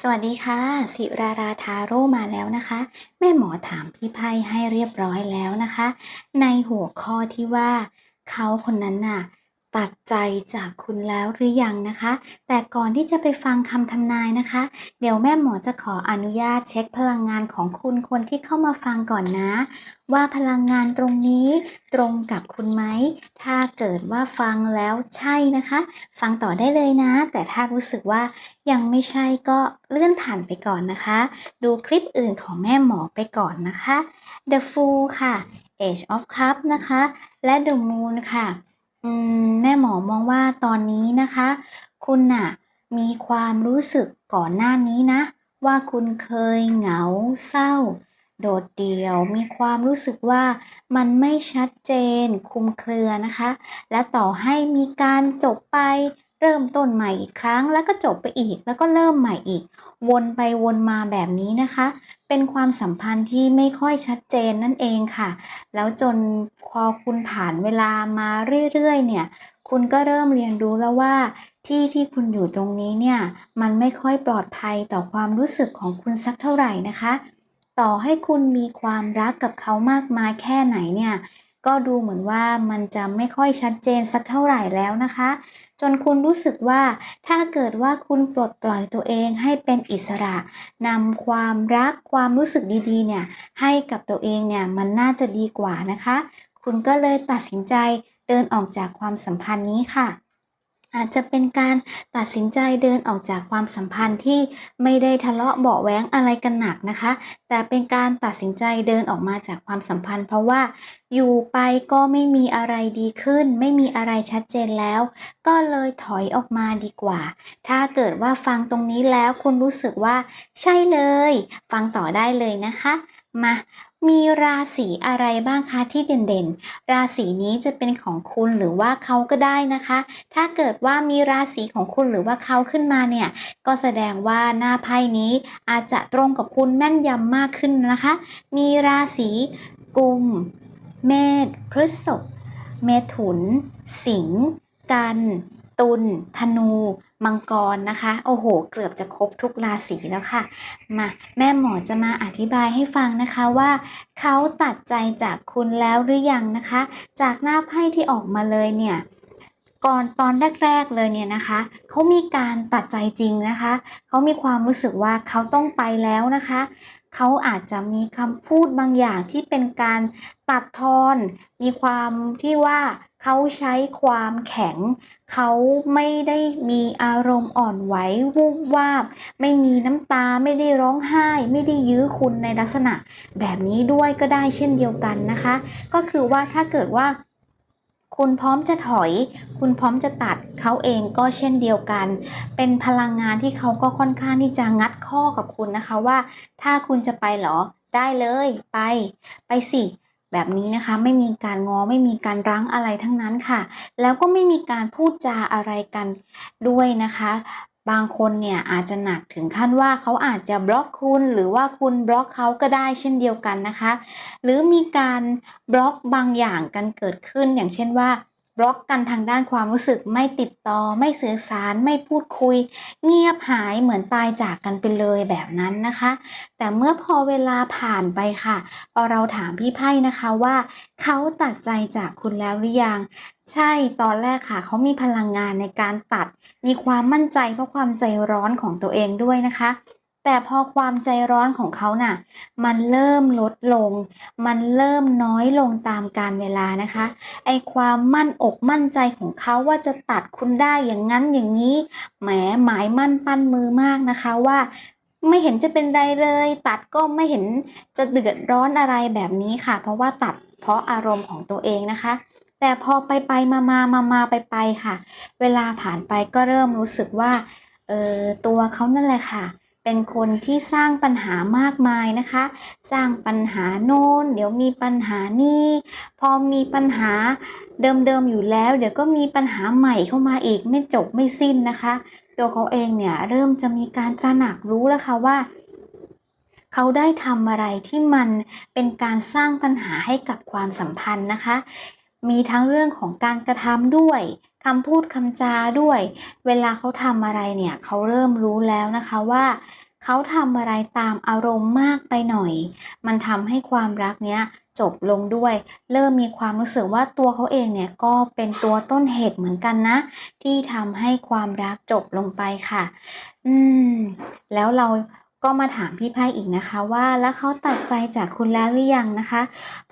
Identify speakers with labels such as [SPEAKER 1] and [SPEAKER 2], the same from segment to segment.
[SPEAKER 1] สวัสดีค่ะ สิราราทาโร่มาแล้วนะคะ แม่หมอถามพี่ไพ่ให้เรียบร้อยแล้วนะคะ ในหัวข้อที่ว่าเขาคนนั้นน่ะ ตัดใจจากคุณแล้วหรือยังนะคะ แต่ก่อนที่จะไปฟังคำทำนายนะคะ เดี๋ยวแม่หมอจะขออนุญาตเช็คพลังงานของคุณคนที่เข้ามาฟังก่อนนะ ว่าพลังงานตรงนี้ตรงกับคุณไหม ถ้าเกิดว่าฟังแล้วใช่นะคะ ฟังต่อได้เลยนะ แต่ถ้ารู้สึกว่ายังไม่ใช่ก็เลื่อนผ่านไปก่อนนะคะ ดูคลิปอื่นของแม่หมอไปก่อนนะคะ The Fool ค่ะ Age of Cup นะคะ และ The Moon ค่ะ อืม หมอมองว่าตอนนี้นะคะ คุณน่ะมีความรู้สึกก่อนหน้านี้นะ ว่าคุณเคยเหงาเศร้า โดดเดี่ยว มีความรู้สึกว่ามันไม่ชัดเจนคุมเครือนะคะ และต่อให้มีการจบไปเริ่มต้นใหม่อีกครั้ง แล้วก็จบไปอีก แล้วก็เริ่มใหม่อีก วนไปวนมาแบบนี้นะคะ เป็นความสัมพันธ์ที่ไม่ค่อยชัดเจนนั่นเองค่ะ แล้วจนพอคุณผ่านเวลามาเรื่อยๆ เนี่ย คุณก็เริ่มเรียนรู้แล้วว่า ที่ที่คุณอยู่ตรงนี้เนี่ย มันไม่ค่อยปลอดภัยต่อความรู้สึกของคุณสักเท่าไหร่นะคะ ต่อให้คุณมีความรักกับเขามากมายแค่ไหนเนี่ยก็ดูเหมือนว่ามันจะไม่ค่อยชัดเจนสักเท่าไหร่แล้วนะคะ จนคุณรู้สึกว่าถ้าเกิดว่าคุณปลดปล่อยตัวเองให้เป็นอิสระนำความรักความรู้สึกดีๆเนี่ยให้กับตัวเองเนี่ยมันน่าจะดีกว่านะคะ คุณก็เลยตัดสินใจ เดินออกจากความสัมพันธ์นี้ค่ะ อาจจะเป็นการตัดสินใจเดินออกจากความสัมพันธ์ที่ไม่ได้ทะเลาะเบาะแว้งอะไรกันหนักนะคะ แต่เป็นการตัดสินใจเดินออกมาจากความสัมพันธ์ เพราะว่าอยู่ไปก็ไม่มีอะไรดีขึ้น ไม่มีอะไรชัดเจนแล้ว ก็เลยถอยออกมาดีกว่า ถ้าเกิดว่าฟังตรงนี้แล้วคุณรู้สึกว่า ใช่เลย ฟังต่อได้เลยนะคะ มา มีราศีอะไรบ้างคะที่เด่นๆ ราศีนี้จะเป็นของคุณหรือว่าเขาก็ได้นะคะ ถ้าเกิดว่ามีราศีของคุณหรือว่าเขาขึ้นมาเนี่ย ก็แสดงว่าหน้าไพ่นี้อาจจะตรงกับคุณแม่นยำมากขึ้นนะคะ มีราศีกุม เมษพฤษภเมถุน สิงห์กัน ตุลธนู มังกรนะคะ โอ้โห เกือบจะครบทุกราศีแล้วค่ะ มาแม่หมอจะมาอธิบายให้ฟังนะคะว่าเขาตัดใจจากคุณแล้วหรือยังนะคะ จากหน้าไพ่ที่ออกมาเลยเนี่ยก่อนตอนแรกๆเลยเนี่ยนะคะ เขามีการตัดใจจริงนะคะ เขามีความรู้สึกว่าเขาต้องไปแล้วนะคะ เขาอาจจะมีคำพูดบางอย่างที่เป็นการตัดทอน มีความที่ว่าเขาใช้ความแข็ง เขาไม่ได้มีอารมณ์อ่อนไหววูบวาบ ไม่มีน้ำตาไม่ได้ร้องไห้ ไม่ได้ยื้อคุณในลักษณะ แบบนี้ด้วยก็ได้เช่นเดียวกันนะคะ ก็คือว่าถ้าเกิดว่า คุณพร้อมจะถอย คุณพร้อมจะตัดเขาเองก็เช่นเดียวกัน เป็นพลังงานที่เขาก็ค่อนข้างที่จะงัดข้อกับคุณนะคะว่า ถ้าคุณจะไปเหรอ ได้เลยไป ไปสิแบบนี้นะคะไม่มีการงอไม่มีการรั้งอะไรทั้งนั้นค่ะ แล้วก็ไม่มีการพูดจาอะไรกันด้วยนะคะ บางคนเนี่ยอาจจะหนักถึงขั้นว่าเขาอาจจะบล็อกคุณ หรือว่าคุณบล็อกเขาก็ได้เช่นเดียวกันนะคะ หรือมีการบล็อกบางอย่างกันเกิดขึ้นอย่างเช่นว่า บล็อกกันทางด้านความรู้สึกไม่ติดต่อไม่สื่อสารไม่พูดคุย เงียบหายเหมือนตายจากกันไปเลยแบบนั้นนะคะ แต่เมื่อพอเวลาผ่านไปค่ะพอเราถามพี่ไพ่นะคะว่า เขาตัดใจจากคุณแล้วหรือยัง ใช่ตอนแรกค่ะ เขามีพลังงานในการตัด มีความมั่นใจเพราะความใจร้อนของตัวเองด้วยนะคะ แต่พอความใจร้อนของเขาน่ะ มันเริ่มลดลง มันเริ่มน้อยลงตามกาลเวลานะคะ ไอความมั่นอกมั่นใจของเขาว่าจะตัดคุณได้อย่างนั้นอย่างนี้ แหมหมายมั่นปั้นมือมากนะคะว่า ไม่เห็นจะเป็นไรเลย ตัดก็ไม่เห็นจะเดือดร้อนอะไรแบบนี้ค่ะ เพราะว่าตัดเพราะอารมณ์ของตัวเองนะคะแต่พอไปไปมามามามาไปไปค่ะ เวลาผ่านไปก็เริ่มรู้สึกว่า เออตัวเขานั่นแหละค่ะ เป็นคนที่สร้างปัญหามากมายนะคะ สร้างปัญหาโน้นเดี๋ยวมีปัญหานี่ พอมีปัญหาเดิมๆอยู่แล้ว เดี๋ยวก็มีปัญหาใหม่เข้ามาอีกไม่จบไม่สิ้นนะคะ ตัวเขาเองเนี่ยเริ่มจะมีการตระหนักรู้แล้วค่ะว่าเขาได้ทำอะไรที่มันเป็นการสร้างปัญหาให้กับความสัมพันธ์นะคะ มีทั้งเรื่องของการกระทำด้วยคำพูดคำจาด้วย เวลาเขาทำอะไรเนี่ยเขาเริ่มรู้แล้วนะคะว่าเขาทำอะไรตามอารมณ์มากไปหน่อย มันทำให้ความรักเนี้ยจบลงด้วย เริ่มมีความรู้สึกว่าตัวเขาเองเนี่ยก็เป็นตัวต้นเหตุเหมือนกันนะ ที่ทำให้ความรักจบลงไปค่ะ อืม แล้วเรา ก็มาถามพี่ไพ่อีกนะคะว่าแล้วเขาตัดใจจากคุณแล้วหรือยังนะคะ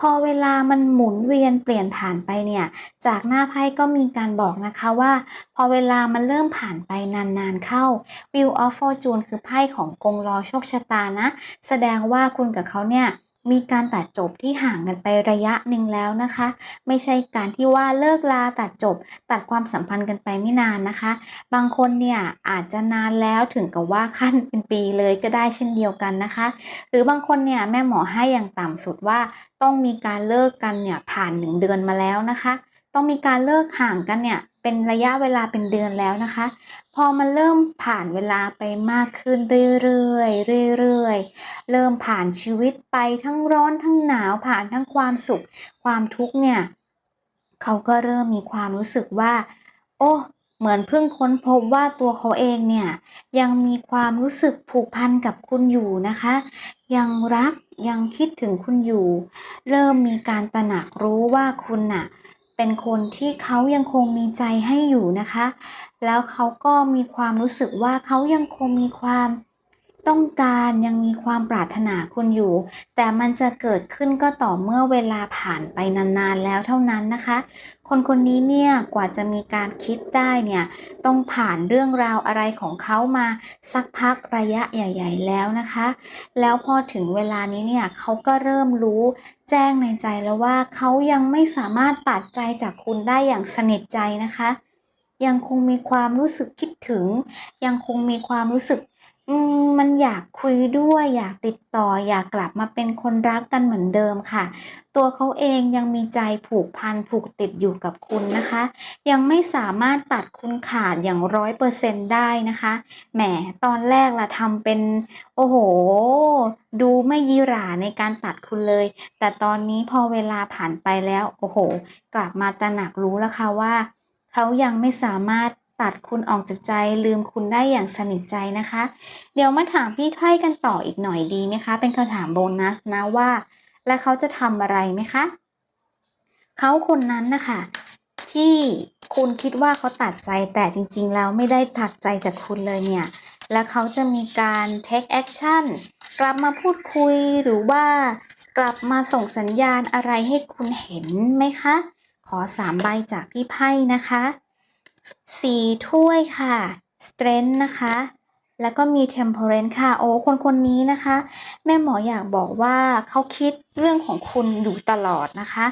[SPEAKER 1] พอเวลามันหมุนเวียนเปลี่ยนผ่านไปเนี่ย จากหน้าไพ่ก็มีการบอกนะคะว่า พอเวลามันเริ่มผ่านไปนานๆเข้า Wheel of Fortune คือไพ่ของกงล้อโชคชะตานะ แสดงว่าคุณกับเขาเนี่ย มีการตัดจบที่ห่างกันไประยะหนึ่งแล้วนะคะ ไม่ใช่การที่ว่าเลิกลาตัดจบ ตัดความสัมพันธ์กันไปไม่นานนะคะ บางคนเนี่ยอาจจะนานแล้วถึงกับว่าขั้นเป็นปีเลยก็ได้เช่นเดียวกันนะคะ หรือบางคนเนี่ยแม่หมอให้อย่างต่ำสุดว่าต้องมีการเลิกกันเนี่ยผ่านหนึ่งเดือนมาแล้วนะคะ ต้องมีการเลิกห่างกันเนี่ย เป็นระยะเวลาเป็นเดือนแล้วนะคะ พอมันเริ่มผ่านเวลาไปมากขึ้นเรื่อยๆเรื่อยๆเริ่มผ่านชีวิตไปทั้งร้อนทั้งหนาวผ่านทั้งความสุข ความทุกข์เนี่ยเขาก็เริ่มมีความรู้สึกว่า โอ้เหมือนเพิ่งค้นพบว่าตัวเขาเองเนี่ยยังมีความรู้สึกผูกพันกับคุณอยู่นะคะ ยังรักยังคิดถึงคุณอยู่ เริ่มมีการตระหนักรู้ว่าคุณน่ะ เป็นคนที่เขายังคงมีใจให้อยู่นะคะ แล้วเขาก็มีความรู้สึกว่าเขายังคงมีความ ต้องการยังมีความปรารถนาคุณอยู่ แต่มันจะเกิดขึ้นก็ต่อเมื่อเวลาผ่านไปนานๆแล้วเท่านั้นนะคะ คนคนนี้เนี่ยกว่าจะมีการคิดได้เนี่ยต้องผ่านเรื่องราวอะไรของเขามาสักพักระยะใหญ่ ๆ แล้วนะคะ แล้วพอถึงเวลานี้เนี่ยเขาก็เริ่มรู้แจ้งในใจแล้วว่าเขายังไม่สามารถตัดใจจากคุณได้อย่างสนิทใจนะคะ ยังคงมีความรู้สึกคิดถึง ยังคงมีความรู้สึก อืมมันอยากคุยด้วยอยากติดต่ออยากกลับมาเป็นคนรักกันเหมือนเดิมค่ะ ตัวเขาเองยังมีใจผูกพันผูกติดอยู่กับคุณนะคะ ยังไม่สามารถตัดคุณขาดอย่างร้อยเปอร์เซ็นได้นะคะแหมตอนแรกล่ะทำเป็น โอ้โห ดูไม่ยี่หร่าในการตัดคุณเลย แต่ตอนนี้พอเวลาผ่านไปแล้ว โอ้โห กลับมาตระหนักรู้แล้วค่ะว่า เขายังไม่สามารถ ตัดคุณออกจากใจลืมคุณได้อย่างสนิทใจนะคะ เดี๋ยวมาถามพี่ไพ่กันต่ออีกหน่อยดีไหมคะ เป็นคำถามโบนัสนะว่า แล้วเขาจะทำอะไรไหมคะเขาคนนั้นนะคะที่คุณคิดว่าเขาตัดใจแต่จริง ๆ แล้วไม่ได้ตัดใจจากคุณเลยเนี่ย แล้วเขาจะมีการ take action กลับมาพูดคุยหรือว่ากลับมาส่งสัญญาณอะไรให้คุณเห็นไหมคะ ขอสามใบจากพี่ไพ่นะคะ สี่ถ้วยค่ะ strength นะคะ แล้วก็มี temperance ค่ะ โอ้ คนคนนี้นะคะ แม่หมออยากบอกว่าเขาคิดเรื่องของคุณอยู่ตลอดนะคะ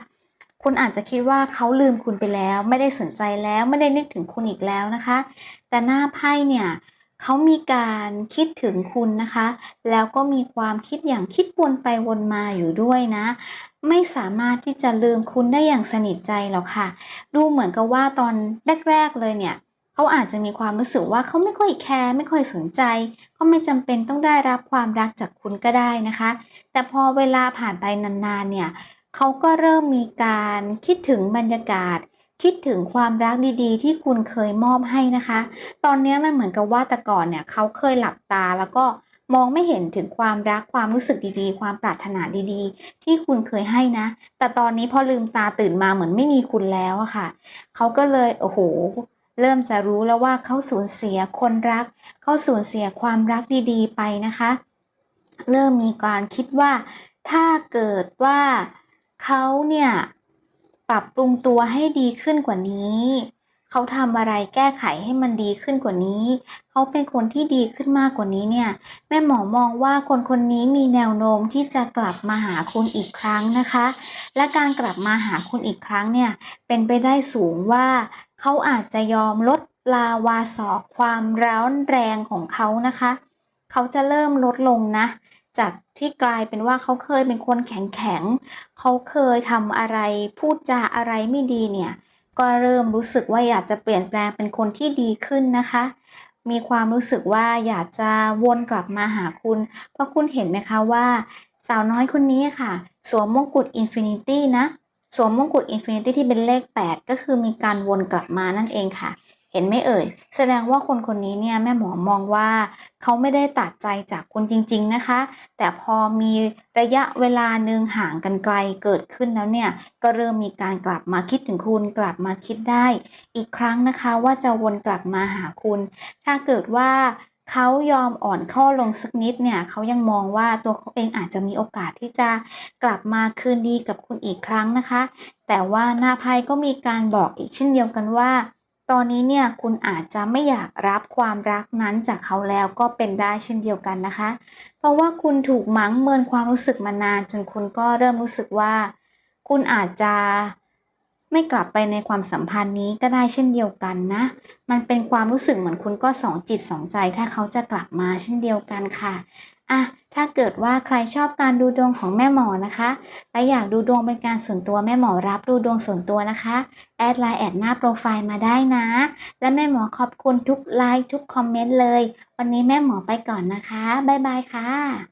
[SPEAKER 1] คุณอาจจะคิดว่าเขาลืมคุณไปแล้ว ไม่ได้สนใจแล้ว ไม่ได้นึกถึงคุณอีกแล้วนะคะ แต่หน้าไพ่เนี่ย เขามีการคิดถึงคุณนะคะ แล้วก็มีความคิดอย่างคิดวนไปวนมาอยู่ด้วยนะ ไม่สามารถที่จะลืมคุณได้อย่างสนิทใจหรอกค่ะ ดูเหมือนกับว่าตอนแรกๆเลยเนี่ยเขาอาจจะมีความรู้สึกว่าเขาไม่ค่อยแคร์ไม่ค่อยสนใจเขาไม่จำเป็นต้องได้รับความรักจากคุณก็ได้นะคะ แต่พอเวลาผ่านไปนานๆเนี่ยเขาก็เริ่มมีการคิดถึงบรรยากาศ คิดถึงความรักดีๆ ที่คุณเคยมอบให้นะคะ ตอนนี้มันเหมือนกับว่าแต่ก่อนเนี่ยเขาเคยหลับตาแล้วก็มองไม่เห็นถึงความรักความรู้สึกดีๆ ความปรารถนาดีๆ ที่คุณเคยให้นะ แต่ตอนนี้พอลืมตาตื่นมาเหมือนไม่มีคุณแล้วอะค่ะ เขาก็เลยโอ้โห เริ่มจะรู้แล้วว่าเขาสูญเสียคนรัก เขาสูญเสียความรักดีๆ ไปนะคะ เริ่มมีการคิดว่า ถ้าเกิดว่าเขาเนี่ย ปรับปรุงตัวให้ดีขึ้นกว่านี้ เขาทำอะไรแก้ไขให้มันดีขึ้นกว่านี้ เขาเป็นคนที่ดีขึ้นมากกว่านี้เนี่ย แม่หมอมองว่าคนคนนี้มีแนวโน้มที่จะกลับมาหาคุณอีกครั้งนะคะ และการกลับมาหาคุณอีกครั้งเนี่ย เป็นไปได้สูงว่าเขาอาจจะยอมลดลาวาสอกความร้อนแรงของเขานะคะ เขาจะเริ่มลดลงนะ จาก ที่กลายเป็นว่าเขาเคยเป็นคนแข็งแข็งเขาเคยทำอะไรพูดจาอะไรไม่ดีเนี่ย ก็เริ่มรู้สึกว่าอยากจะเปลี่ยนแปลงเป็นคนที่ดีขึ้นนะคะ มีความรู้สึกว่าอยากจะวนกลับมาหาคุณ เพราะคุณเห็นไหมคะว่า สาวน้อยคนนี้ค่ะ สวมมงกุฎอินฟินิตี้นะ สวมมงกุฎอินฟินิตี้ที่เป็นเลข 8 ก็คือมีการวนกลับมานั่นเองค่ะ เห็นไหมเอ่ย แสดงว่าคนคนนี้เนี่ยแม่หมอมองว่าเขาไม่ได้ตัดใจจากคุณจริง ๆนะคะ แต่พอมีระยะเวลาหนึ่งห่างกันไกลเกิดขึ้นแล้วเนี่ยก็เริ่มมีการกลับมาคิดถึงคุณกลับมาคิดได้ อีกครั้งนะคะว่าจะวนกลับมาหาคุณ ถ้าเกิดว่าเขายอมอ่อนข้อลงสักนิดเนี่ยเขายังมองว่าตัวเขาเองอาจจะมีโอกาสที่จะกลับมาคืนดีกับคุณอีกครั้งนะคะ แต่ว่าหน้าไพ่ก็มีการบอกอีกเช่นเดียวกันว่า ตอนนี้เนี่ยคุณอาจจะไม่อยากรับความรักนั้นจากเขาแล้วก็เป็นได้เช่นเดียวกันนะคะ เพราะว่าคุณถูกมังเมินความรู้สึกมานานจนคุณก็เริ่มรู้สึกว่า คุณอาจจะ ไม่กลับไปในความสัมพันธ์นี้ก็ได้เช่นเดียวกันนะ มันเป็นความรู้สึกเหมือนคุณก็สองจิตสองใจ ถ้าเขาจะกลับมาเช่นเดียวกันค่ะอะถ้าเกิดว่าใครชอบการดูดวงของแม่หมอนะคะ และอยากดูดวงเป็นการส่วนตัวแม่หมอรับดูดวงส่วนตัวนะคะ แอดไลน์แอดหน้าโปรไฟล์มาได้นะ และแม่หมอขอบคุณทุกไลค์ทุกคอมเมนต์เลย วันนี้แม่หมอไปก่อนนะคะ บ๊ายบายค่ะ